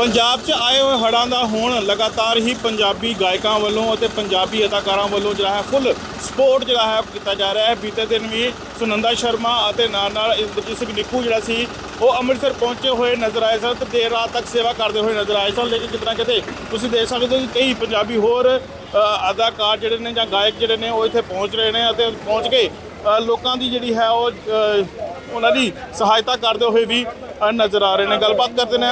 ਪੰਜਾਬ 'ਚ ਆਏ ਹੋਏ ਹੜ੍ਹਾਂ ਦਾ ਹੁਣ ਲਗਾਤਾਰ ਹੀ ਪੰਜਾਬੀ ਗਾਇਕਾਂ ਵੱਲੋਂ ਅਤੇ ਪੰਜਾਬੀ ਅਦਾਕਾਰਾਂ ਵੱਲੋਂ ਜਿਹੜਾ ਹੈ ਫੁੱਲ ਸਪੋਰਟ ਜਿਹੜਾ ਹੈ ਕੀਤਾ ਜਾ ਰਿਹਾ ਹੈ। ਬੀਤੇ ਦਿਨ ਵੀ ਸੁਨੰਦਾ ਸ਼ਰਮਾ ਅਤੇ ਨਾਲ ਨਾਲ ਇੰਦਰਜੀਤ ਸਿੰਘ ਨਿੱਕੂ ਜਿਹੜਾ ਸੀ, ਉਹ ਅੰਮ੍ਰਿਤਸਰ ਪਹੁੰਚੇ ਹੋਏ ਨਜ਼ਰ ਆਏ ਸਨ ਤੇ ਦੇਰ ਰਾਤ ਤੱਕ ਸੇਵਾ ਕਰਦੇ ਹੋਏ ਨਜ਼ਰ ਆਏ ਸਨ। ਲੇਕਿਨ ਕਿਤਨਾ ਕਿਤੇ ਤੁਸੀਂ ਦੇਖ ਸਕਦੇ ਹੋ ਕਿ ਕਈ ਪੰਜਾਬੀ ਹੋਰ ਅਦਾਕਾਰ ਜਿਹੜੇ ਨੇ ਜਾਂ ਗਾਇਕ ਜਿਹੜੇ ਨੇ ਉਹ ਇੱਥੇ ਪਹੁੰਚ ਰਹੇ ਨੇ ਅਤੇ ਪਹੁੰਚ ਕੇ ਲੋਕਾਂ ਦੀ ਜਿਹੜੀ ਹੈ ਉਹ ਉਹਨਾਂ ਦੀ ਸਹਾਇਤਾ ਕਰਦੇ ਹੋਏ ਵੀ ਨਜ਼ਰ ਆ ਰਹੇ ਨੇ। ਗੱਲਬਾਤ ਕਰਦੇ ਨੇ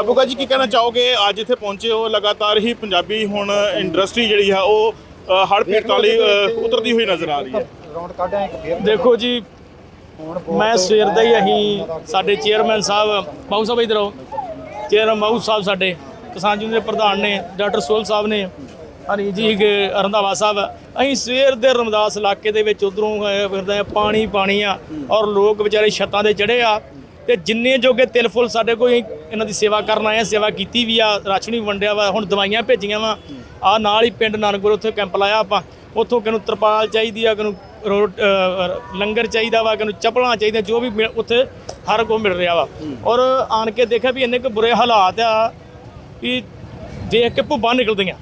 ਅਬੂਗਾ ਜੀ ਕੀ ਕਹਿਣਾ ਚਾਹੋਗੇ? ਅੱਜ ਇੱਥੇ ਪਹੁੰਚੇ ਹੋ ਲਗਾਤਾਰ ਹੀ ਪੰਜਾਬੀ ਹੁਣ ਇੰਡਸਟਰੀ ਜਿਹੜੀ ਹੈ ਉਹ ਅ, ਹੜ੍ਹ ਪੀੜਤਾਂ ਲਈ ਉਤਰਦੀ ਹੋਈ ਨਜ਼ਰ ਆ ਰਹੀ ਹੈ। ਰੌਂਡ ਕੱਢਿਆ ਇੱਕ ਫੇਰ। ਦੇਖੋ ਜੀ ਮੈਂ ਸਵੇਰ ਦਾ ਹੀ ਅਸੀਂ ਸਾਡੇ ਚੇਅਰਮੈਨ ਸਾਹਿਬ ਬਾਬੂ ਸਾਹਿਬ ਇਧਰ ਆਓ। ਚੇਅਰਮੈਨ ਬਾਬੂ ਸਾਹਿਬ ਸਾਡੇ ਕਿਸਾਨ ਯੂਨੀਅਨ ਦੇ ਪ੍ਰਧਾਨ ਨੇ ਡਾਕਟਰ ਸੋਲ ਸਾਹਿਬ ਨੇ ਹਰੀ ਜੀ ਰੰਧਾਵਾ ਸਾਹਿਬ। ਅਸੀਂ ਸਵੇਰ ਦੇ ਰਮਦਾਸ ਇਲਾਕੇ ਦੇ ਵਿੱਚ ਉਧਰੋਂ ਫਿਰਦੇ ਆ ਪਾਣੀ ਪਾਣੀ ਆ ਔਰ ਲੋਕ ਵਿਚਾਰੇ ਛੱਤਾਂ ਦੇ ਚੜੇ ਆ। ਤੇ ਜਿੰਨੇ ਜੋਗੇ ਤਿਲ ਫੁੱਲ ਸਾਡੇ ਕੋਈ ਇਹਨਾਂ ਦੀ ਸੇਵਾ ਕਰਨ ਆਏ ਆ ਸੇਵਾ ਕੀਤੀ ਵੀ ਆ ਰਾਸ਼ਨ ਵੀ ਵੰਡਿਆ ਵਾ, ਹੁਣ ਦਵਾਈਆਂ ਭੇਜੀਆਂ ਵਾ। ਆ ਨਾਲ ਹੀ ਪਿੰਡ ਨਾਨਕਪੁਰ ਉੱਥੇ ਕੈਂਪ ਲਾਇਆ ਆਪਾਂ। ਉੱਥੋਂ ਕਿਨੂੰ ਤਰਪਾਲ ਚਾਹੀਦੀ ਆ ਕਿਨੂੰ ਰੋ- ਲੰਗਰ ਚਾਹੀਦਾ ਵਾ ਕਿਨੂੰ ਚੱਪਲਾਂ ਚਾਹੀਦੀਆਂ, ਜੋ ਵੀ ਮਿਲ- ਉੱਥੇ ਹਰ ਕੋ ਮਿਲ ਰਿਹਾ ਵਾ। ਔਰ ਆਣ ਕੇ ਦੇਖਿਆ ਵੀ ਇੰਨੇ ਕੁ ਬੁਰੇ ਹਾਲਾਤ ਆ ਵੀ ਦੇਖ ਕੇ ਭੁੱਬਾਂ ਨਿਕਲਦੀਆਂ।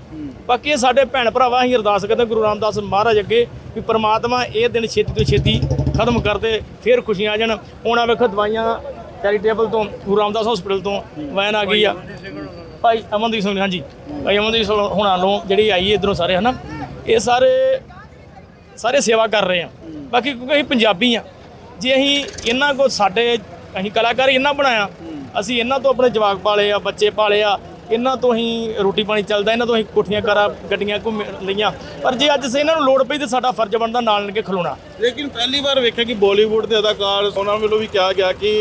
ਬਾਕੀ ਇਹ ਸਾਡੇ ਭੈਣ ਭਰਾਵਾ, ਅਸੀਂ ਅਰਦਾਸ ਕਰਦੇ ਗੁਰੂ ਰਾਮਦਾਸ ਮਹਾਰਾਜ ਅੱਗੇ ਵੀ ਪ੍ਰਮਾਤਮਾ ਇਹ ਦਿਨ ਛੇਤੀ ਤੋਂ ਛੇਤੀ ਖਤਮ ਕਰਦੇ, ਫਿਰ ਖੁਸ਼ੀਆਂ ਆ ਜਾਣ। ਹੁਣ ਆ ਵੇਖੋ ਦਵਾਈਆਂ ਚੈਰੀਟੇਬਲ ਤੋਂ, ਗੁਰੂ ਰਾਮਦਾਸ ਹਸਪੀਟਲ ਤੋਂ ਵੈਨ ਆ ਗਈ ਆ। ਭਾਈ ਅਮਨਦੀਪ ਸਿੰਘ, ਹਾਂਜੀ। ਭਾਈ ਅਮਨਦੀਪ ਸਿੰਘ ਹੁਣਾਂ ਨੂੰ ਜਿਹੜੀ ਆਈ ਹੈ ਇਧਰੋਂ ਸਾਰੇ, ਹਨਾ? ਇਹ ਸਾਰੇ ਸਾਰੇ ਸੇਵਾ ਕਰ ਰਹੇ ਆ। ਬਾਕੀ ਕਿਉਂਕਿ ਅਸੀਂ ਪੰਜਾਬੀ ਆ, ਜੇ ਅਸੀਂ ਇਹਨਾਂ ਕੋ ਸਾਡੇ, ਅਸੀਂ ਕਲਾਕਾਰ ਇਹਨਾਂ ਬਣਾਇਆ, ਅਸੀਂ ਇਹਨਾਂ ਤੋਂ ਆਪਣੇ ਜਵਾਕ ਪਾਲੇ ਆ, ਬੱਚੇ ਪਾਲੇ ਆ ਇਹਨਾਂ ਤੋਂ ਹੀ ਰੋਟੀ ਪਾਣੀ ਚੱਲਦਾ ਇਹਨਾਂ ਤੋਂ ਹੀ ਕੋਠੀਆਂ ਕਰਾ ਗੱਡੀਆਂ ਘੁੰਮ ਲਈਆਂ। ਪਰ ਜੇ ਅੱਜ ਸੇ ਇਹਨਾਂ ਨੂੰ ਲੋੜ ਪਈ ਤੇ ਸਾਡਾ ਫਰਜ਼ ਬਣਦਾ ਨਾਲ ਲੱਗੇ ਖਲੋਣਾ। ਲੇਕਿਨ ਪਹਿਲੀ ਵਾਰ ਵੇਖਿਆ ਕਿ ਬਾਲੀਵੁੱਡ ਦੇ ਅਦਾਕਾਰ ਉਹਨਾਂ ਵੱਲੋਂ ਵੀ ਕਿਹਾ ਗਿਆ ਕਿ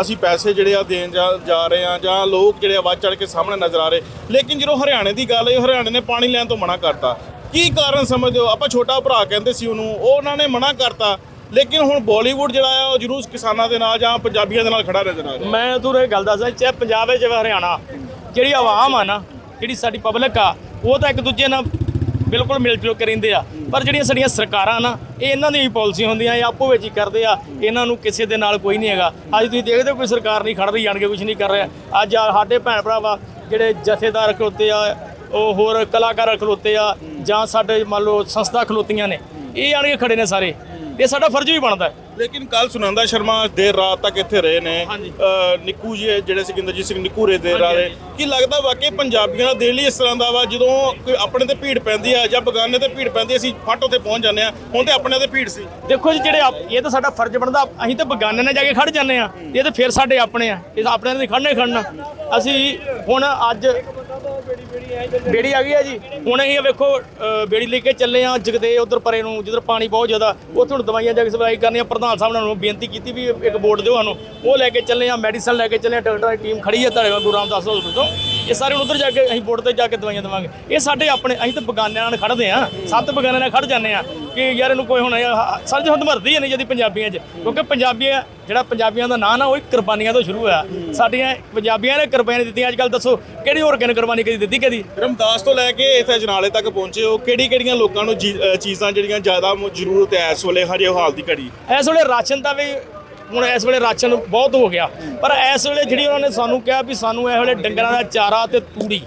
ਅਸੀਂ ਪੈਸੇ ਜਿਹੜੇ ਆ ਦੇਣ ਜਾ ਰਹੇ ਆ ਜਾਂ ਲੋਕ ਜਿਹੜੇ ਆਵਾਜ਼ ਚੜ ਕੇ ਸਾਹਮਣੇ ਨਜ਼ਰ ਆ ਰਹੇ। ਲੇਕਿਨ ਜਦੋਂ ਹਰਿਆਣੇ ਦੀ ਗੱਲ ਆਈ ਹਰਿਆਣੇ ਨੇ ਪਾਣੀ ਲੈਣ ਤੋਂ ਮਨਾ ਕਰਤਾ। ਕੀ ਕਾਰਨ ਸਮਝਦੇ ਹੋ? ਆਪਾਂ ਛੋਟਾ ਭਰਾ ਕਹਿੰਦੇ ਸੀ ਉਹਨੂੰ ਉਹ ਉਹਨਾਂ ਨੇ ਮਨਾ ਕਰਤਾ। ਲੇਕਿਨ ਹੁਣ ਬਾਲੀਵੁੱਡ ਜਿਹੜਾ ਆ ਉਹ ਜਰੂਰ ਕਿਸਾਨਾਂ ਦੇ ਨਾਲ ਜਾਂ ਪੰਜਾਬੀਆਂ ਦੇ ਨਾਲ ਖੜਾ ਨਜ਼ਰ ਆ ਰਿਹਾ। ਮੈਂ ਤੁਹਾਨੂੰ ਇਹ ਗੱਲ ਦੱਸਦਾ ਚਾਹੇ ਪੰਜਾਬ ਹੈ ਚਾਹੇ ਹਰਿਆਣਾ। ਜਿਹੜੀ ਆਵਾਮ ਆ ਨਾ, ਜਿਹੜੀ ਸਾਡੀ ਪਬਲਿਕ ਆ, ਉਹ ਤਾਂ ਇੱਕ ਦੂਜੇ ਨਾਲ ਬਿਲਕੁਲ ਮਿਲ ਜੁਲ ਕੇ ਰਹਿੰਦੇ ਆ। ਪਰ ਜਿਹੜੀਆਂ ਸਾਡੀਆਂ ਸਰਕਾਰਾਂ ਨਾ, ਇਹ ਇਹਨਾਂ ਦੀਆਂ ਹੀ ਪਾਲਿਸੀ ਹੁੰਦੀਆਂ, ਇਹ ਆਪੋ ਵਿੱਚ ਹੀ ਕਰਦੇ ਆ। ਇਹਨਾਂ ਨੂੰ ਕਿਸੇ ਦੇ ਨਾਲ ਕੋਈ ਨਹੀਂ ਹੈਗਾ। ਅੱਜ ਤੁਸੀਂ ਦੇਖਦੇ ਹੋ ਕੋਈ ਸਰਕਾਰ ਨਹੀਂ ਖੜ ਰਹੀ, ਜਾਣ ਕੇ ਕੁਝ ਨਹੀਂ ਕਰ ਰਿਹਾ। ਅੱਜ ਸਾਡੇ ਭੈਣ ਭਰਾਵਾ, ਜਿਹੜੇ ਜਥੇਦਾਰ ਖਲੋਤੇ ਆ, ਉਹ ਹੋਰ ਕਲਾਕਾਰ ਖਲੋਤੇ ਆ, ਜਾਂ ਸਾਡੇ ਮੰਨ ਲਓ ਸੰਸਥਾ ਖਲੋਤੀਆਂ ਨੇ, ਇਹ ਆਣ ਕੇ ਖੜੇ ਨੇ ਸਾਰੇ। ਇਹ ਸਾਡਾ ਫਰਜ਼ ਵੀ ਬਣਦਾ ਹੈ। ਲੇਕਿਨ ਕੱਲ ਸੁਨੰਦਾ ਸ਼ਰਮਾ ਦੇਰ ਰਾਤ ਤੱਕ ਇੱਥੇ ਰਹੇ ਨੇ। ਨਿੱਕੂ ਜੀ ਜਿਹੜੇ ਸਿਕੰਦਰਜੀਤ ਸਿੰਘ ਨਿੱਕੂ ਰੇ ਦੇਰ ਰਾਤ ਰਹੇ ਕੀ ਲੱਗਦਾ ਵਾਕਈ ਪੰਜਾਬੀਆਂ ਦਾ ਦਿਲ ਹੀ ਇਸ ਤਰ੍ਹਾਂ ਦਾ ਵਾ ਜਦੋਂ ਕੋਈ ਆਪਣੇ ਤੇ ਭੀੜ ਪੈਂਦੀ ਆ ਜਾਂ ਬਗਾਨੇ ਤੇ ਭੀੜ ਪੈਂਦੀ ਅਸੀਂ ਫੱਟ ਉੱਤੇ ਪਹੁੰਚ ਜਾਂਦੇ ਆ। ਹੁਣ ਤੇ ਆਪਣੇ ਤੇ ਭੀੜ ਸੀ। ਦੇਖੋ ਜੀ ਜਿਹੜੇ ਇਹ ਤਾਂ ਸਾਡਾ ਫਰਜ਼ ਬਣਦਾ ਅਸੀਂ ਤਾਂ ਬਗਾਨੇ ਨਾਲ ਜਾ ਕੇ ਖੜ ਜਾਂਦੇ ਆ। ਇਹ ਤਾਂ ਫਿਰ ਸਾਡੇ ਆਪਣੇ ਆ। ਇਹ ਆਪਣੇ ਨਾਲ ਖੜਨੇ ਖੜਨਾ ਅਸੀਂ ਹੁਣ ਅੱਜ ਬੇੜੀ ਆ ਗਈ ਆ ਜੀ। ਹੁਣ ਅਸੀਂ ਵੇਖੋ ਬੇੜੀ ਲੈ ਕੇ ਚੱਲੇ ਆ ਜਗਦੇ ਉਧਰ ਪਰੇ ਨੂੰ ਜਿੱਧਰ ਪਾਣੀ ਬਹੁਤ ਜ਼ਿਆਦਾ ਉੱਥੇ ਹੁਣ ਦਵਾਈਆਂ ਜਾ ਕੇ ਸਪਲਾਈ ਕਰਨੀਆਂ ਪ੍ਰਧਾਨ ਸਾਹਿਬ ਨਾਲ ਨੂੰ ਬੇਨਤੀ ਕੀਤੀ ਵੀ ਇੱਕ ਬੋਰਡ ਦਿਓ ਸਾਨੂੰ। ਉਹ ਲੈ ਕੇ ਚੱਲੇ ਆ ਮੈਡੀਸਨ ਲੈ ਕੇ ਚੱਲੇ ਆ ਡਾਕਟਰਾਂ ਦੀ ਟੀਮ ਖੜੀ ਹੈ ਤੁਹਾਡੇ ਕੋਲ ਗੁਰੂ ਰਾਮਦਾਸ ਹਸਪਤਾਲ ਤੋਂ ਇਹ ਸਾਰੇ ਹੁਣ ਉਧਰ ਜਾ ਕੇ ਅਸੀਂ ਬੋਰਡ ਤੇ ਜਾ ਕੇ ਦਵਾਈਆਂ ਦੇਵਾਂਗੇ। ਇਹ ਸਾਡੇ ਆਪਣੇ, ਅਸੀਂ ਤਾਂ ਬਗਾਨਿਆਂ ਨਾਲ ਖੜਦੇ ਆ ਸੱਤ ਬਗਾਨਿਆਂ ਨਾਲ ਖੜ ਜਾਂਦੇ ਆ ਕਿ ਯਾਰ ਇਹਨੂੰ ਕੋਈ ਹੁਣ ਸਰ ਜੀ ਮਰਦੀ ਹੈ ਨਹੀਂ ਜਦੀ ਪੰਜਾਬੀਆਂ 'ਚ। ਕਿਉਂਕਿ ਪੰਜਾਬੀ ਜਿਹੜਾ ਪੰਜਾਬੀਆਂ ਦਾ ਨਾਂ ਨਾ ਉਹ ਕੁਰਬਾਨੀਆਂ ਤੋਂ ਸ਼ੁਰੂ ਹੋਇਆ। ਸਾਡੀਆਂ ਪੰਜਾਬੀਆਂ ਨੇ ਕੁਰਬਾਨੀਆਂ ਦਿੱਤੀਆਂ। ਅੱਜ ਕੱਲ ਦੱਸੋ ਕਿਹੜੀ ਹੋਰ ਕਿਨ ਕੁਰਬਾਨੀ ਕਦੀ ਦਿੱਤੀ ਕਦੀ? ਰਮਦਾਸ ਤੋਂ ਲੈ ਕੇ ਇੱਥੇ ਅਜਨਾਲੇ ਤੱਕ ਪਹੁੰਚੇ ਹੋ ਕਿਹੜੀ ਕਿਹੜੀਆਂ ਲੋਕਾਂ ਨੂੰ ਚੀਜ਼ਾਂ ਜਿਹੜੀਆਂ ਜ਼ਿਆਦਾ ਜ਼ਰੂਰਤ ਹੈ ਇਸ ਵੇਲੇ ਹਜੇ ਹਾਲ ਦੀ ਘੜੀ? ਇਸ ਵੇਲੇ ਰਾਸ਼ਨ ਦਾ ਵੀ ਹੁਣ ਇਸ ਵੇਲੇ ਰਾਸ਼ਨ ਬਹੁਤ ਹੋ ਗਿਆ। ਪਰ ਇਸ ਵੇਲੇ ਜਿਹੜੀ ਉਹਨਾਂ ਨੇ ਸਾਨੂੰ ਕਿਹਾ ਵੀ ਸਾਨੂੰ ਇਸ ਵੇਲੇ ਡੰਗਰਾਂ ਦਾ ਚਾਰਾ ਤੇ ਤੂੜੀ।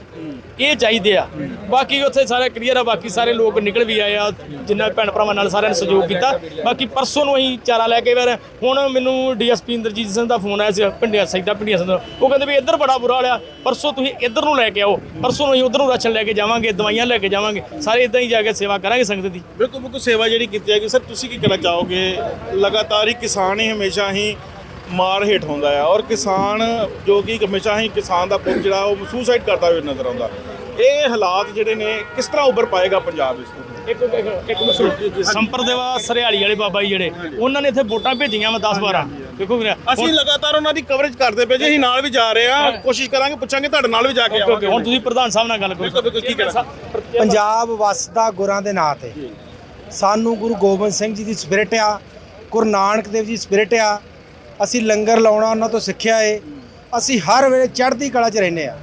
ਇਹ ਚਾਹੀਦੇ ਆ। ਬਾਕੀ ਉੱਥੇ ਸਾਰੇ ਕਲੀਅਰ ਆ, ਬਾਕੀ ਸਾਰੇ ਲੋਕ ਨਿਕਲ ਵੀ ਆਏ ਆ, ਜਿੰਨਾ ਭੈਣ ਭਰਾਵਾਂ ਨਾਲ ਸਾਰਿਆਂ ਨੇ ਸਹਿਯੋਗ ਕੀਤਾ। ਬਾਕੀ ਪਰਸੋਂ ਨੂੰ ਅਸੀਂ ਚਾਰਾ ਲੈ ਕੇ ਫਿਰ ਹੁਣ ਮੈਨੂੰ ਡੀਐਸਪੀ ਇੰਦਰਜੀਤ ਸਿੰਘ ਦਾ ਫੋਨ ਆਇਆ ਸੀ, ਪਿੰਡਿਆ ਸੈਦਾ ਪਿੰਡਿਆ ਸਿੰਘ ਦਾ। ਉਹ ਕਹਿੰਦੇ ਵੀ ਇੱਧਰ ਬੜਾ ਬੁਰਾ ਹਾਲਿਆ ਪਰਸੋਂ ਤੁਸੀਂ ਇੱਧਰ ਨੂੰ ਲੈ ਕੇ ਆਓ। ਪਰਸੋਂ ਨੂੰ ਅਸੀਂ ਉੱਧਰ ਨੂੰ ਰਾਸ਼ਨ ਲੈ ਕੇ ਜਾਵਾਂਗੇ, ਦਵਾਈਆਂ ਲੈ ਕੇ ਜਾਵਾਂਗੇ। ਸਾਰੇ ਇਦਾਂ ਹੀ ਜਾ ਕੇ ਸੇਵਾ ਕਰਾਂਗੇ ਸੰਗਤ ਦੀ। ਬਿਲਕੁਲ ਬਿਲਕੁਲ ਸੇਵਾ ਜਿਹੜੀ ਕੀਤੀ ਜਾਏਗੀ, ਸਰ, ਤੁਸੀਂ ਕੀ ਕਹਿਣਾ ਚਾਹੋਗੇ? ਲਗਾਤਾਰ ਹੀ ਕਿਸਾਨ ਹੀ ਹਮੇਸ਼ਾ ਹੀ ਮਾਰ ਹੇਠ ਹੁੰਦਾ ਆ ਔਰ ਕਿਸਾਨ ਜੋ ਕਿ ਹਮੇਸ਼ਾ ਹੀ ਕਿਸਾਨ ਦਾ ਪੁੱਤ ਜਿਹੜਾ ਉਹ ਸੁਸਾਈਡ ਕਰਦਾ ਹੋਇਆ ਨਜ਼ਰ ਆਉਂਦਾ। ਇਹ ਹਾਲਾਤ ਜਿਹੜੇ ਨੇ ਕਿਸ ਤਰ੍ਹਾਂ ਉੱਭਰ ਪਾਏਗਾ ਪੰਜਾਬ ਇਸ ਤੋਂ ਇੱਕ ਇੱਕ- ਸੰਪਰਦੇਵਾ ਸਰਿਆਲੀ ਵਾਲੇ ਬਾਬਾ ਜੀ ਜਿਹੜੇ ਉਹਨਾਂ ਨੇ ਇੱਥੇ ਵੋਟਾਂ ਭੇਜੀਆਂ ਵਾ 10 12 ਦੇਖੋ ਵੀਰੇ ਅਸੀਂ ਲਗਾਤਾਰ ਉਹਨਾਂ ਦੀ ਕਵਰੇਜ ਕਰਦੇ ਪਏ ਜੀ ਅਸੀਂ ਨਾਲ ਵੀ ਜਾ ਰਹੇ ਆ ਕੋਸ਼ਿਸ਼ ਕਰਾਂਗੇ ਪੁੱਛਾਂਗੇ ਤੁਹਾਡੇ ਨਾਲ ਵੀ ਜਾ ਕੇ ਹੁਣ ਤੁਸੀਂ ਪ੍ਰਧਾਨ ਸਾਹਿਬ ਨਾਲ ਗੱਲ ਬਿਲਕੁਲ, ਬਿਲਕੁਲ, ਕੀ ਕਹਿਣਾ? ਪੰਜਾਬ ਵਸਦਾ ਗੁਰਾਂ ਦੇ ਨਾਂ ਤੇ। ਸਾਨੂੰ ਗੁਰੂ ਗੋਬਿੰਦ ਸਿੰਘ ਜੀ ਦੀ ਸਪਿਰਿਟ ਆ ਗੁਰੂ ਨਾਨਕ ਦੇਵ ਜੀ ਸਪਿਰਿਟ ਆ ਅਸੀਂ ਲੰਗਰ ਲਾਉਣਾ, ਉਹਨਾਂ ਤੋਂ ਸਿੱਖਿਆ ਏ। ਅਸੀਂ ਹਰ ਵੇਲੇ ਚੜ੍ਹਦੀ ਕਲਾ 'ਚ ਰਹਿੰਦੇ ਆ।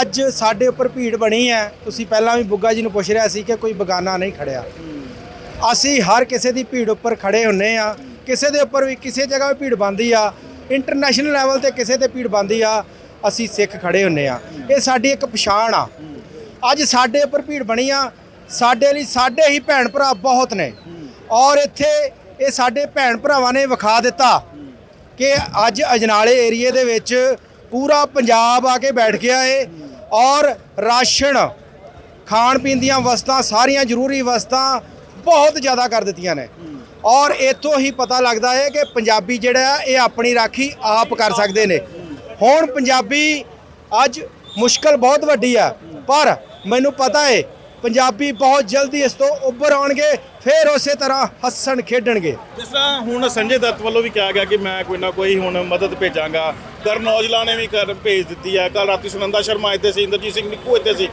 ਅੱਜ ਸਾਡੇ ਉੱਪਰ ਭੀੜ ਬਣੀ ਹੈ। ਤੁਸੀਂ ਪਹਿਲਾਂ ਵੀ ਬੁੱਗਾ ਜੀ ਨੂੰ ਪੁੱਛ ਰਿਹਾ ਸੀ ਕਿ ਕੋਈ ਬਗਾਨਾ ਨਹੀਂ ਖੜਿਆ। ਅਸੀਂ ਹਰ ਕਿਸੇ ਦੀ ਭੀੜ ਉੱਪਰ ਖੜੇ ਹੁੰਨੇ ਆ। ਕਿਸੇ ਦੇ ਉੱਪਰ ਵੀ ਕਿਸੇ ਜਗ੍ਹਾ ਵੀ ਭੀੜ ਬੰਦੀ ਆ। ਇੰਟਰਨੈਸ਼ਨਲ ਲੈਵਲ ਤੇ ਕਿਸੇ ਤੇ ਭੀੜ ਬੰਦੀ ਆ, ਅਸੀਂ ਸਿੱਖ ਖੜੇ ਹੁੰਨੇ ਆ। ਇਹ ਸਾਡੀ ਇੱਕ ਪਛਾਣ ਆ। ਅੱਜ ਸਾਡੇ ਉੱਪਰ ਭੀੜ ਬਣੀ ਆ। ਸਾਡੇ ਲਈ ਸਾਡੇ ਹੀ ਭੈਣ ਭਰਾ ਬਹੁਤ ਨੇ। ਔਰ ਇੱਥੇ ਇਹ ਸਾਡੇ ਭੈਣ ਭਰਾਵਾਂ ਨੇ ਵਿਖਾ ਦਿੱਤਾ। ਕਿ ਅੱਜ ਅਜਨਾਲੇ ਏਰੀਏ ਦੇ ਵਿੱਚ ਪੂਰਾ ਪੰਜਾਬ ਆ ਕੇ ਬੈਠ ਗਿਆ ਏ ਔਰ ਰਾਸ਼ਨ, ਖਾਣ ਪੀਣ ਦੀਆਂ ਵਸਤਾਂ, ਸਾਰੀਆਂ ਜ਼ਰੂਰੀ ਵਸਤਾਂ ਬਹੁਤ ਜ਼ਿਆਦਾ ਕਰ ਦਿੱਤੀਆਂ ਨੇ। ਔਰ ਇਤੋਂ ਹੀ ਪਤਾ ਲੱਗਦਾ ਹੈ ਕਿ ਪੰਜਾਬੀ ਜਿਹੜਾ ਆ, ਇਹ ਆਪਣੀ ਰਾਖੀ ਆਪ ਕਰ ਸਕਦੇ ਨੇ। ਹੁਣ ਪੰਜਾਬੀ ਅੱਜ ਮੁਸ਼ਕਲ ਬਹੁਤ ਵੱਡੀ ਆ, ਪਰ ਮੈਨੂੰ ਪਤਾ ਹੈ ਪੰਜਾਬੀ ਬਹੁਤ ਜਲਦੀ ਇਸ ਤੋਂ ਉੱਭਰ ਆਉਣਗੇ ਫਿਰ ਉਸੇ ਤਰ੍ਹਾਂ ਹੱਸਣ ਖੇਡਣਗੇ। ਜਿਸ ਤਰ੍ਹਾਂ ਹੁਣ ਸੰਜੇ ਦੱਤ ਵੱਲੋਂ ਵੀ ਕਿਹਾ ਗਿਆ ਕਿ ਮੈਂ ਕੋਈ ਨਾ ਕੋਈ ਹੁਣ ਮਦਦ ਭੇਜਾਂਗਾ। ਕਰਨ ਔਜਲਾ ਨੇ ਵੀ ਕਰ ਭੇਜ ਦਿੱਤੀ ਹੈ। ਕੱਲ ਰਾਤੀ ਸੁਨੰਦਾ ਸ਼ਰਮਾ ਇੱਥੇ ਸੀ ਇੰਦਰਜੀਤ ਸਿੰਘ ਨਿੱਕੂ ਇੱਥੇ ਸੀ।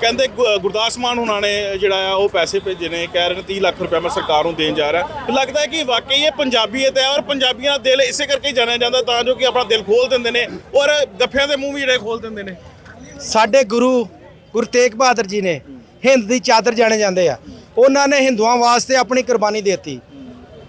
ਕਹਿੰਦੇ ਗੁਰਦਾਸ ਮਾਨ ਹੁਣਾਂ ਨੇ ਜਿਹੜਾ ਆ ਉਹ ਪੈਸੇ ਭੇਜੇ ਨੇ। ਕਹਿ ਰਹੇ ਨੇ 30 ਲੱਖ ਰੁਪਏ ਮੈਂ ਸਰਕਾਰ ਨੂੰ ਦੇਣ ਜਾ ਰਿਹਾ। ਲੱਗਦਾ ਹੈ ਕਿ ਵਾਕਈ ਇਹ ਪੰਜਾਬੀਅਤ ਹੈ ਔਰ ਪੰਜਾਬੀਆਂ ਦਾ ਦਿਲ ਇਸੇ ਕਰਕੇ ਜਾਣਿਆ ਜਾਂਦਾ ਤਾਂ ਜੋ ਕਿ ਆਪਣਾ ਦਿਲ ਖੋਲ ਦਿੰਦੇ ਨੇ ਔਰ ਗੱਫਿਆਂ ਦੇ ਮੂੰਹ ਵੀ ਜਿਹੜੇ ਖੋਲ ਦਿੰਦੇ ਨੇ। ਸਾਡੇ ਗੁਰੂ ਗੁਰੂ ਤੇਗ ਬਹਾਦਰ ਜੀ ਨੇ ਹਿੰਦ ਦੀ ਚਾਦਰ ਜਾਣੇ ਜਾਂਦੇ ਆ। ਉਹਨਾਂ ਨੇ ਹਿੰਦੂਆਂ ਵਾਸਤੇ ਆਪਣੀ ਕੁਰਬਾਨੀ ਦਿੱਤੀ।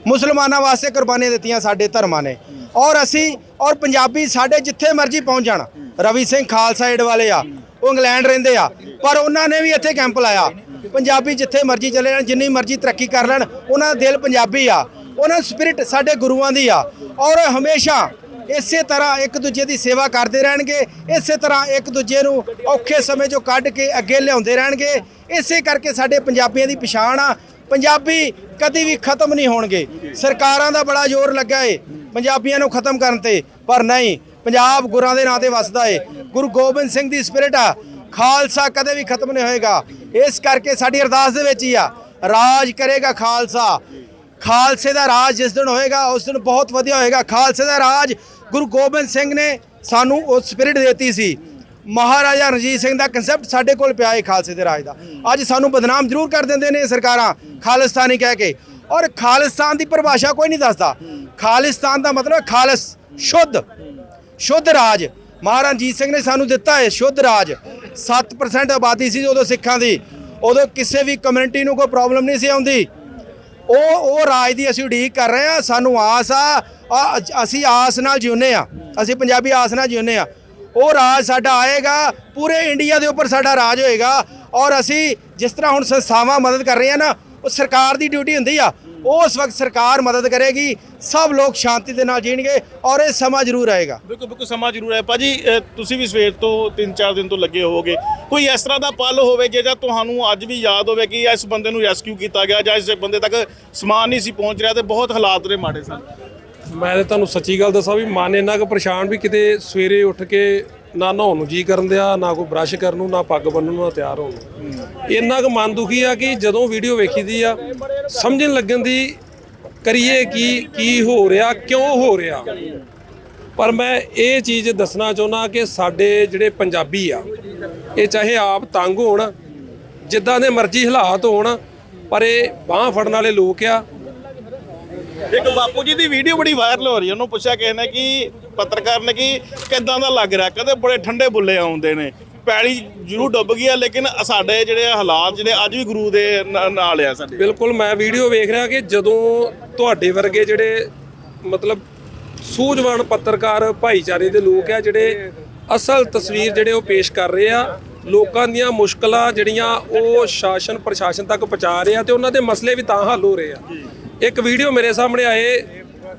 ਮੁਸਲਮਾਨਾਂ ਵਾਸਤੇ ਕੁਰਬਾਨੀਆਂ ਦਿੱਤੀਆਂ ਸਾਡੇ ਧਰਮਾਂ ਨੇ। ਔਰ ਅਸੀਂ, ਔਰ ਪੰਜਾਬੀ ਸਾਡੇ ਜਿੱਥੇ ਮਰਜ਼ੀ ਪਹੁੰਚ ਜਾਣ। ਰਵੀ ਸਿੰਘ ਖਾਲਸਾ ਏਡ ਵਾਲੇ ਆ, ਉਹ ਇੰਗਲੈਂਡ ਰਹਿੰਦੇ ਆ। ਪਰ ਉਹਨਾਂ ਨੇ ਵੀ ਇੱਥੇ ਕੈਂਪ ਲਾਇਆ। ਪੰਜਾਬੀ ਜਿੱਥੇ ਮਰਜ਼ੀ ਚਲੇ ਜਾਣ, ਜਿੰਨੀ ਮਰਜ਼ੀ ਤਰੱਕੀ ਕਰ ਲੈਣ, ਉਹਨਾਂ ਦਾ ਦਿਲ ਪੰਜਾਬੀ ਆ। ਉਹਨਾਂ ਦੀ ਸਪਿਰਿਟ ਸਾਡੇ ਗੁਰੂਆਂ ਦੀ ਆ। ਔਰ ਹਮੇਸ਼ਾ ਇਸੇ ਤਰ੍ਹਾਂ ਇੱਕ ਦੂਜੇ ਦੀ ਸੇਵਾ ਕਰਦੇ ਰਹਿਣਗੇ, ਇਸੇ ਤਰ੍ਹਾਂ ਇੱਕ ਦੂਜੇ ਨੂੰ ਔਖੇ ਸਮੇਂ 'ਚੋਂ ਕੱਢ ਕੇ ਅੱਗੇ ਲਿਆਉਂਦੇ ਰਹਿਣਗੇ। ਇਸੇ ਕਰਕੇ ਸਾਡੇ ਪੰਜਾਬੀਆਂ ਦੀ ਪਛਾਣ ਆ। ਪੰਜਾਬੀ ਕਦੀ ਵੀ ਖਤਮ ਨਹੀਂ ਹੋਣਗੇ। ਸਰਕਾਰਾਂ ਦਾ ਬੜਾ ਜ਼ੋਰ ਲੱਗਾ ਏ, ਪੰਜਾਬੀਆਂ ਨੂੰ ਖਤਮ ਕਰਨ ਤੇ। ਪਰ ਨਹੀਂ, ਪੰਜਾਬ ਗੁਰਾਂ ਦੇ ਨਾਂ ਤੇ ਵਸਦਾ ਏ। ਗੁਰੂ ਗੋਬਿੰਦ ਸਿੰਘ ਦੀ ਸਪਿਰਿਟ ਆ। ਖਾਲਸਾ ਕਦੇ ਵੀ ਖਤਮ ਨਹੀਂ ਹੋਏਗਾ। ਇਸ ਕਰਕੇ ਸਾਡੀ ਅਰਦਾਸ ਦੇ ਵਿੱਚ ਹੀ ਆ, ਰਾਜ ਕਰੇਗਾ ਖਾਲਸਾ। ਖਾਲਸੇ ਦਾ ਰਾਜ ਜਿਸ ਦਿਨ ਹੋਏਗਾ, ਉਸ ਦਿਨ ਬਹੁਤ ਵਧੀਆ ਹੋਏਗਾ। ਖਾਲਸੇ ਦਾ ਰਾਜ ਗੁਰੂ ਗੋਬਿੰਦ ਸਿੰਘ ਨੇ ਸਾਨੂੰ ਉਹ ਸਪਿਰਿਟ ਦਿੱਤੀ ਸੀ। ਮਹਾਰਾਜਾ ਰਣਜੀਤ ਸਿੰਘ ਦਾ ਕਨਸੈਪਟ ਸਾਡੇ ਕੋਲ ਪਿਆ ਹੈ ਖਾਲਸੇ ਦੇ ਰਾਜ ਦਾ। ਅੱਜ ਸਾਨੂੰ ਬਦਨਾਮ ਜ਼ਰੂਰ ਕਰ ਦਿੰਦੇ ਨੇ ਸਰਕਾਰਾਂ, ਖਾਲਿਸਤਾਨੀ ਕਹਿ ਕੇ। ਔਰ ਖਾਲਿਸਤਾਨ ਦੀ ਪਰਿਭਾਸ਼ਾ ਕੋਈ ਨਹੀਂ ਦੱਸਦਾ। ਖਾਲਿਸਤਾਨ ਦਾ ਮਤਲਬ ਖਾਲਸ, ਸ਼ੁੱਧ ਸ਼ੁੱਧ ਰਾਜ। ਮਹਾਰਾਜਾ ਰਣਜੀਤ ਸਿੰਘ ਨੇ ਸਾਨੂੰ ਦਿੱਤਾ ਹੈ ਸ਼ੁੱਧ ਰਾਜ। 7% ਆਬਾਦੀ ਸੀ ਉਦੋਂ ਸਿੱਖਾਂ ਦੀ। ਉਦੋਂ ਕਿਸੇ ਵੀ ਕਮਿਊਨਿਟੀ ਨੂੰ ਕੋਈ ਪ੍ਰੋਬਲਮ ਨਹੀਂ ਸੀ ਆਉਂਦੀ। ਉਹ ਉਹ ਰਾਜ ਦੀ ਅਸੀਂ ਉਡੀਕ ਕਰ ਰਹੇ ਆ ਸਾਨੂੰ ਆਸ ਆ ਅਸੀਂ ਆਸ ਨਾਲ ਜਿਉਂਦੇ ਆ ਅਸੀਂ ਪੰਜਾਬੀ ਆਸ ਨਾਲ ਜਿਉਂਦੇ ਆ ਉਹ ਰਾਜ ਸਾਡਾ ਆਏਗਾ, ਪੂਰੇ ਇੰਡੀਆ ਦੇ ਉੱਪਰ ਸਾਡਾ ਰਾਜ ਹੋਏਗਾ ਔਰ ਅਸੀਂ ਜਿਸ ਤਰ੍ਹਾਂ ਹੁਣ ਸੰਸਥਾਵਾਂ ਮਦਦ ਕਰ ਰਹੀਆਂ ਨਾ, ਉਹ ਸਰਕਾਰ ਦੀ ਡਿਊਟੀ ਹੁੰਦੀ ਆ ਉਸ ਵਕਤ ਸਰਕਾਰ ਮਦਦ ਕਰੇਗੀ ਸਭ ਲੋਕ ਸ਼ਾਂਤੀ ਦੇ ਨਾਲ ਜੀਣਗੇ ਔਰ ਇਹ ਸਮਾਂ ਜ਼ਰੂਰ ਆਏਗਾ। ਬਿਲਕੁਲ ਬਿਲਕੁਲ ਸਮਾਂ ਜ਼ਰੂਰ ਹੈ ਭਾਜੀ ਤੁਸੀਂ ਵੀ ਸਵੇਰ ਤੋਂ 3-4 ਦਿਨ ਤੋਂ ਲੱਗੇ ਹੋਵੋਗੇ। ਕੋਈ ਇਸ ਤਰ੍ਹਾਂ ਦਾ ਪਲ ਹੋਵੇ ਜਿਹੜਾ ਤੁਹਾਨੂੰ ਅੱਜ ਵੀ ਯਾਦ ਹੋਵੇ ਕਿ ਇਸ ਬੰਦੇ ਨੂੰ ਰੈਸਕਿਊ ਕੀਤਾ ਗਿਆ ਜਾਂ ਇਸ ਬੰਦੇ ਤੱਕ ਸਮਾਨ ਨਹੀਂ ਸੀ ਪਹੁੰਚ ਰਿਹਾ ਤੇ ਬਹੁਤ ਹਾਲਾਤ ਦੇ ਮਾੜੇ ਸਨ। ਮੈਂ ਤੇ ਤੁਹਾਨੂੰ ਸੱਚੀ ਗੱਲ ਦੱਸਾਂ ਵੀ ਮਨ ਇੰਨਾ ਕੁ ਪਰੇਸ਼ਾਨ ਵੀ ਕਿਤੇ ਸਵੇਰੇ ਉੱਠ ਕੇ ਨਾ ਨਹਾਉਣ ਨੂੰ ਜੀ ਕਰਨ ਦਿਆ, ਨਾ ਕੋਈ ਬ੍ਰਸ਼ ਕਰਨ ਨੂੰ, ਨਾ ਪੱਗ ਬੰਨਣ ਨੂੰ, ਨਾ ਤਿਆਰ ਹੋਣ ਨੂੰ। ਇੰਨਾ ਕੁ ਮਨ ਦੁਖੀ ਆ ਕਿ ਜਦੋਂ ਵੀਡੀਓ ਵੇਖੀਦੀ ਆ, ਸਮਝਣ ਲੱਗਣ ਦੀ ਕਰੀਏ ਕੀ ਕੀ ਹੋ ਰਿਹਾ, ਕਿਉਂ ਹੋ ਰਿਹਾ। ਪਰ ਮੈਂ ਇਹ ਚੀਜ਼ ਦੱਸਣਾ ਚਾਹੁੰਦਾ ਕਿ ਸਾਡੇ ਜਿਹੜੇ ਪੰਜਾਬੀ ਆ, ਇਹ ਚਾਹੇ ਆਪ ਤੰਗ ਹੋਣ, ਜਿੱਦਾਂ ਦੇ ਮਰਜ਼ੀ ਹਾਲਾਤ ਹੋਣ, ਪਰ ਇਹ ਬਾਹ ਫੜਨ ਵਾਲੇ ਲੋਕ ਆ। ਇੱਕ ਬਾਪੂ ਜੀ ਦੀ ਵੀਡੀਓ ਬੜੀ ਵਾਇਰਲ ਹੋ ਰਹੀ ਹੈ ਉਹਨੂੰ ਪੁੱਛਿਆ ਕਿਸੇ ਨੇ ਕਿ ਪੱਤਰਕਾਰ ਨੇ ਕਿ ਕਿੱਦਾਂ ਦਾ ਲੱਗ ਰਿਹਾ? ਕਹਿੰਦੇ ਬੜੇ ਠੰਡੇ ਬੁੱਲੇ ਆਉਂਦੇ ਨੇ। ਪੈਲੀ ਜ਼ਰੂਰ ਡੁੱਬ ਗਈ ਆ, ਲੇਕਿਨ ਸਾਡੇ ਜਿਹੜੇ ਹਾਲਾਤ, ਜਿਹੜੇ ਅੱਜ ਵੀ ਗੁਰੂ ਦੇ ਨਾਲ ਆ ਸਾਡੇ। ਬਿਲਕੁਲ, ਮੈਂ ਵੀਡੀਓ ਵੇਖ ਰਿਹਾ ਕਿ ਜਦੋਂ ਤੁਹਾਡੇ ਵਰਗੇ ਜਿਹੜੇ ਮਤਲਬ ਸੂਝਵਾਨ ਪੱਤਰਕਾਰ, ਭਾਈਚਾਰੇ ਦੇ ਲੋਕ ਆ, ਜਿਹੜੇ ਅਸਲ ਤਸਵੀਰ ਜਿਹੜੇ ਉਹ ਪੇਸ਼ ਕਰ ਰਹੇ ਆ, ਲੋਕਾਂ ਦੀਆਂ ਮੁਸ਼ਕਲਾਂ ਜਿਹੜੀਆਂ ਉਹ ਸ਼ਾਸਨ, ਪ੍ਰਸ਼ਾਸਨ ਤੱਕ ਪਹੁੰਚਾ ਰਹੇ ਆ ਤੇ ਉਹਨਾਂ ਦੇ ਮਸਲੇ ਵੀ ਤਾਂ ਹੱਲ ਹੋ ਰਹੇ ਆ। ਇੱਕ ਵੀਡੀਓ ਮੇਰੇ ਸਾਹਮਣੇ ਆਏ,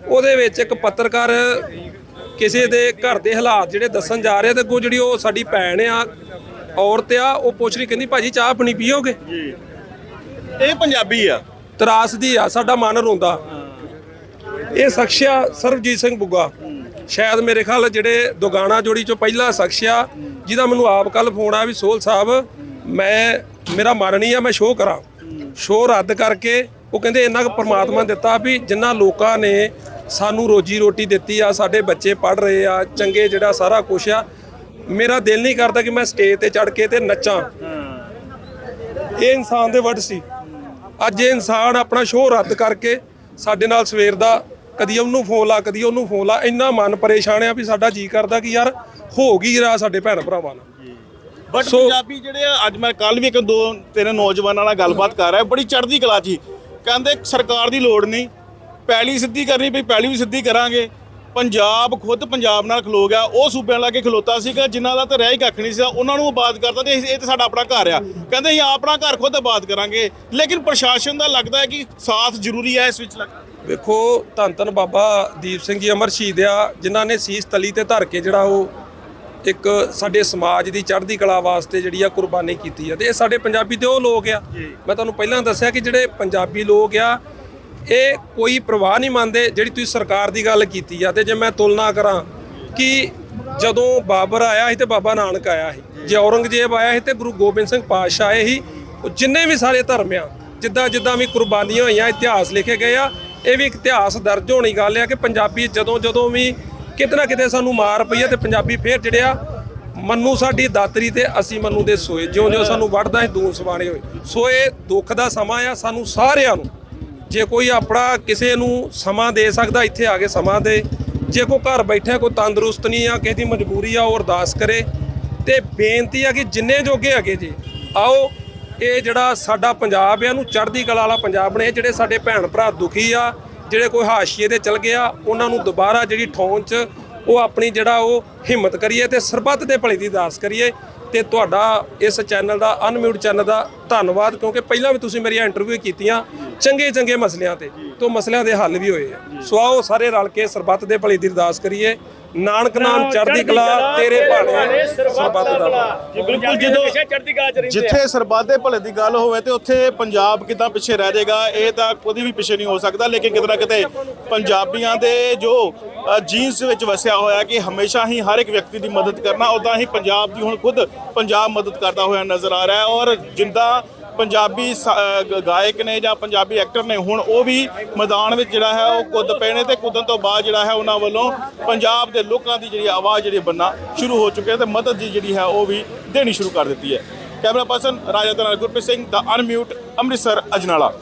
ਉਹਦੇ ਵਿੱਚ ਇੱਕ ਪੱਤਰਕਾਰ ਕਿਸੇ ਦੇ ਘਰ ਦੇ ਹਾਲਾਤ ਜਿਹੜੇ ਦੱਸਣ ਜਾ ਰਹੇ ਤੇ ਅੱਗੋਂ ਜਿਹੜੀ ਉਹ ਸਾਡੀ ਭੈਣ ਆ ਔਰਤ ਆ ਉਹ ਪੁੱਛ ਰਹੀ ਕਹਿੰਦੀ ਭਾਜੀ ਚਾਹ ਪਾਣੀ ਪੀਓਗੇ? ਇਹ ਪੰਜਾਬੀ ਆ। ਤਰਾਸਦੀ ਆ ਸਾਡਾ ਮਨ ਰੋਂਦਾ। ਇਹ ਸ਼ਖਸਿਆ ਸਰਬਜੀਤ ਸਿੰਘ ਬੁੱਗਾ। ਸ਼ਾਇਦ ਮੇਰੇ ਖਿਆਲ ਜਿਹੜੇ ਦੁਗਾਣਾ ਜੋੜੀ ਚੋਂ ਪਹਿਲਾ ਸ਼ਖਸਿਆ ਜਿਹਦਾ ਮੈਨੂੰ ਆਪ ਕੱਲ ਫੋਨ ਆ ਵੀ ਸੋਹਲ ਸਾਹਿਬ ਮੈਂ ਮੇਰਾ ਮਨ ਨਹੀਂ ਆ ਮੈਂ ਸ਼ੋਅ ਕਰਾਂ। ਸ਼ੋਅ ਰੱਦ ਕਰਕੇ ਉਹ ਕਹਿੰਦੇ ਇੰਨਾ ਕੁ ਪ੍ਰਮਾਤਮਾ ਦਿੱਤਾ ਵੀ ਜਿੰਨਾ ਲੋਕਾਂ ਨੇ ਸਾਨੂੰ ਰੋਜੀ ਰੋਟੀ ਦਿੱਤੀ ਆ ਸਾਡੇ ਬੱਚੇ ਪੜ ਰਹੇ ਆ ਚੰਗੇ ਜਿਹੜਾ ਸਾਰਾ ਕੁਛ ਆ। ਮੇਰਾ ਦਿਲ ਨਹੀਂ ਕਰਦਾ ਕਿ ਮੈਂ ਸਟੇਜ ਤੇ ਚੜ ਕੇ ਤੇ ਨੱਚਾਂ। ਇਹ ਇਨਸਾਨ ਦੇ ਵਰਡ ਸੀ। ਅੱਜ ਇਹ ਇਨਸਾਨ ਆਪਣਾ ਸ਼ੋਅ ਰੱਦ ਕਰਕੇ ਸਾਡੇ ਨਾਲ ਸਵੇਰ ਦਾ ਕਦੀ ਉਹਨੂੰ ਫੋਨ ਲਾ ਕਦੀ ਉਹਨੂੰ ਫੋਨ ਲਾ ਇੰਨਾ ਮਨ ਪਰੇਸ਼ਾਨ ਆ ਵੀ ਸਾਡਾ ਜੀ ਕਰਦਾ ਕਿ ਯਾਰ ਹੋ ਗਈ ਰਾ ਸਾਡੇ ਭੈਣ ਭਰਾਵਾਂ ਨਾਲ। ਬਟ ਪੰਜਾਬੀ ਜਿਹੜੇ ਆ ਅੱਜ ਮੈਂ ਕੱਲ ਵੀ ਇੱਕ ਦੋ ਤਿੰਨ ਨੌਜਵਾਨਾਂ ਨਾਲ ਗੱਲਬਾਤ ਕਰ ਰਿਹਾ ਬੜੀ ਚੜ੍ਹਦੀ ਕਲਾ ਜੀ ਕਹਿੰਦੇ ਸਰਕਾਰ ਦੀ ਲੋੜ ਨਹੀਂ ਪੈਲੀ ਸਿੱਧੀ ਕਰਨੀ ਪਈ ਪੈਲੀ ਵੀ ਸਿੱਧੀ ਕਰਾਂਗੇ। ਪੰਜਾਬ ਖੁਦ ਪੰਜਾਬ ਨਾਲ ਖਲੋ ਗਿਆ। ਉਹ ਸੂਬਿਆਂ ਲਾ ਕੇ ਖਲੋਤਾ ਸੀਗਾ ਜਿਨ੍ਹਾਂ ਦਾ ਤਾਂ ਰਹਿ ਹੀ ਕੱਖ ਨਹੀਂ ਸੀ। ਉਹਨਾਂ ਨੂੰ ਆਬਾਦ ਕਰਤਾ ਤੇ ਇਹ ਤਾਂ ਸਾਡਾ ਆਪਣਾ ਘਰ ਆ। ਕਹਿੰਦੇ ਅਸੀਂ ਆਪਣਾ ਘਰ ਖੁਦ ਆਬਾਦ ਕਰਾਂਗੇ। ਲੇਕਿਨ ਪ੍ਰਸ਼ਾਸਨ ਦਾ ਲੱਗਦਾ ਹੈ ਕਿ ਸਾਥ ਜ਼ਰੂਰੀ ਹੈ ਇਸ ਵਿੱਚ ਲੱਗਦਾ ਵੇਖੋ ਧੰਨ ਧੰਨ ਬਾਬਾ ਦੀਪ ਸਿੰਘ ਜੀ ਅਮਰ ਸ਼ਹੀਦ ਆ ਜਿਨ੍ਹਾਂ ਨੇ ਸੀਸ ਤਲੀ ਤੇ ਧਰ ਕੇ ਜਿਹੜਾ ਉਹ ਇੱਕ ਸਾਡੇ ਸਮਾਜ ਦੀ ਚੜ੍ਹਦੀ ਕਲਾ ਵਾਸਤੇ ਜਿਹੜੀ ਆ ਕੁਰਬਾਨੀ ਕੀਤੀ ਆ। ਤੇ ਇਹ ਸਾਡੇ ਪੰਜਾਬੀ ਤੇ ਉਹ ਲੋਕ ਆ। ਮੈਂ ਤੁਹਾਨੂੰ ਪਹਿਲਾਂ ਦੱਸਿਆ ਕਿ ਜਿਹੜੇ ਪੰਜਾਬੀ ਲੋਕ ਆ ਇਹ ਕੋਈ ਪ੍ਰਵਾਹ ਨਹੀਂ ਮੰਨਦੇ ਜਿਹੜੀ ਤੁਸੀਂ ਸਰਕਾਰ ਦੀ ਗੱਲ ਕੀਤੀ ਆ ਤੇ ਜੇ ਮੈਂ ਤੁਲਨਾ ਕਰਾਂ ਕਿ ਜਦੋਂ ਬਾਬਰ ਆਇਆ ਸੀ ਤੇ ਬਾਬਾ ਨਾਨਕ ਆਇਆ ਸੀ, ਜੇ ਔਰੰਗਜ਼ੇਬ ਆਇਆ ਸੀ ਤੇ ਗੁਰੂ ਗੋਬਿੰਦ ਸਿੰਘ ਪਾਤਸ਼ਾਹ ਆਏ ਸੀ, ਉਹ ਜਿੰਨੇ ਵੀ ਸਾਰੇ ਧਰਮ ਆ, ਜਿੱਦਾਂ ਜਿੱਦਾਂ ਵੀ ਕੁਰਬਾਨੀਆਂ ਹੋਈਆਂ, ਇਤਿਹਾਸ ਲਿਖੇ ਗਏ ਆ, ਇਹ ਵੀ ਇਤਿਹਾਸ ਦਰਜ ਹੋਣੀ ਗੱਲ ਆ ਕਿ ਪੰਜਾਬੀ ਜਦੋਂ ਜਦੋਂ ਵੀ ਕਿਤੇ ਨਾ ਕਿਤੇ ਸਾਨੂੰ ਮਾਰ ਪਈ ਆ ਤੇ ਪੰਜਾਬੀ ਫੇਰ ਜਿਹੜੇ ਆ, ਮੰਨੂ ਸਾਡੀ ਦਾਤਰੀ ਤੇ ਅਸੀਂ ਮੰਨੂ ਦੇ ਸੋਏ, ਜਿਉਂ ਜਿਉਂ ਸਾਨੂੰ ਵੱਢਦਾ ਹੈ ਦੂਰ ਸਵਾਣੇ ਹੋਏ। ਸੋ ਇਹ ਦੁੱਖ ਦਾ ਸਮਾਂ ਆ ਸਾਨੂੰ ਸਾਰਿਆਂ ਨੂੰ। ਜੇ ਕੋਈ ਆਪਣਾ ਕਿਸੇ ਨੂੰ ਸਮਾਂ ਦੇ ਸਕਦਾ, ਇੱਥੇ ਆ ਕੇ ਸਮਾਂ ਦੇ। ਜੇ ਕੋਈ ਘਰ ਬੈਠਾ ਕੋਈ ਤੰਦਰੁਸਤ ਨਹੀਂ ਆ, ਕਿਸੇ ਦੀ ਮਜਬੂਰੀ ਆ, ਉਹ ਅਰਦਾਸ ਕਰੇ। ਤੇ ਬੇਨਤੀ ਆ ਕਿ ਜਿੰਨੇ ਜੋਗੇ ਹੈਗੇ ਜੀ, ਆਓ, ਇਹ ਜਿਹੜਾ ਸਾਡਾ ਪੰਜਾਬ ਆ, ਇਹਨੂੰ ਚੜ੍ਹਦੀ ਕਲਾ ਵਾਲਾ ਪੰਜਾਬ ਨੇ ਜਿਹੜੇ ਸਾਡੇ ਭੈਣ ਭਰਾ ਦੁਖੀ ਆ, ਜਿਹੜੇ ਕੋਈ ਹਾਸ਼ੀਏ ਤੇ ਚਲ ਗਿਆ, ਉਹਨਾਂ ਨੂੰ ਦੁਬਾਰਾ ਜਿਹੜੀ ਠੌਂ 'ਚ ਉਹ ਆਪਣੀ ਜਿਹੜਾ ਉਹ ਹਿੰਮਤ ਕਰੀਏ ਤੇ ਸਰਬੱਤ ਦੇ ਭਲੇ ਦੀ ਅਰਦਾਸ ਕਰੀਏ। ਤੇ ਤੁਹਾਡਾ ਇਸ ਚੈਨਲ ਦਾ ਅਨਮਿਊਟ ਚੈਨਲ ਦਾ ਧੰਨਵਾਦ, ਕਿਉਂਕਿ ਪਹਿਲਾਂ ਵੀ ਤੁਸੀਂ ਮੇਰੀਆਂ ਇੰਟਰਵਿਊ ਕੀਤੀਆਂ। ਚੰਗੇ ਚੰਗੇ ਮਸਲਿਆਂ ਤੇ ਤੋਂ ਮਸਲਿਆਂ ਦੇ ਹੱਲ ਵੀ ਹੋਏ ਆ। ਸੋ ਆਓ ਸਾਰੇ ਰਲ ਕੇ ਸਰਬੱਤ ਦੇ ਭਲੇ ਦੀ ਅਰਦਾਸ ਕਰੀਏ। ਨਾਨਕ ਨਾਮ ਚੜ੍ਹਦੀ ਕਲਾ ਤੇਰੇ ਭਾਣੇ ਸਰਬੱਤ ਦਾ ਭਲਾ। ਜੀ ਬਿਲਕੁਲ ਜਦੋਂ। ਜਿੱਥੇ ਸਰਬੱਤ ਦੇ ਭਲੇ ਦੀ ਗੱਲ ਹੋਵੇ ਤੇ ਉੱਥੇ ਪੰਜਾਬ ਕਿਦਾਂ ਪਿੱਛੇ ਰਹਿ ਜਾਏਗਾ ਇਹ ਤਾਂ ਕਦੇ ਵੀ ਪਿੱਛੇ ਨਹੀਂ ਹੋ ਸਕਦਾ ਲੇਕਿਨ ਕਿਤੇ ਨਾ ਕਿਤੇ ਪੰਜਾਬੀਆਂ ਦੇ ਜੋ ਜੀਨਸ ਵਿੱਚ ਵਸਿਆ ਹੋਇਆ ਕਿ ਹਮੇਸ਼ਾ ਹੀ ਹਰ ਇੱਕ ਵਿਅਕਤੀ ਦੀ ਮਦਦ ਕਰਨਾ ਉਦਾਂ ਹੀ ਪੰਜਾਬ ਦੀ ਹੁਣ ਖੁਦ ਪੰਜਾਬ ਮਦਦ ਕਰਦਾ ਹੋਇਆ ਨਜ਼ਰ ਆ ਰਿਹਾ ਹੈ। ਔਰ ਜਿੰਦਾ ਪੰਜਾਬੀ ਸ- ਗਾਇਕ ਨੇ ਜਾਂ ਪੰਜਾਬੀ ਐਕਟਰ ਨੇ ਹੁਣ ਉਹ ਵੀ ਮੈਦਾਨ ਵਿੱਚ ਜਿਹੜਾ ਹੈ ਉਹ ਕੁੱਦ ਪਏ ਨੇ ਤੇ ਕੁੱਦਣ ਤੋਂ ਬਾਅਦ ਜਿਹੜਾ ਹੈ ਉਹਨਾਂ ਵੱਲੋਂ ਪੰਜਾਬ ਦੇ ਲੋਕਾਂ ਦੀ ਜਿਹੜੀ ਆਵਾਜ਼ ਜਿਹੜੀ ਬੰਨਾ ਸ਼ੁਰੂ ਹੋ ਚੁੱਕੀ ਹੈ ਤੇ ਮਦਦ ਦੀ ਜਿਹੜੀ ਹੈ ਉਹ ਵੀ ਦੇਣੀ ਸ਼ੁਰੂ ਕਰ ਦਿੱਤੀ ਹੈ। ਕੈਮਰਾ ਪਰਸਨ ਰਾਜਾ ਤਨਾਲ ਗੁਰਪ੍ਰੀਤ ਸਿੰਘ, ਦਾ ਅਨਮਿਊਟ, ਅੰਮ੍ਰਿਤਸਰ, ਅਜਨਾਲਾ।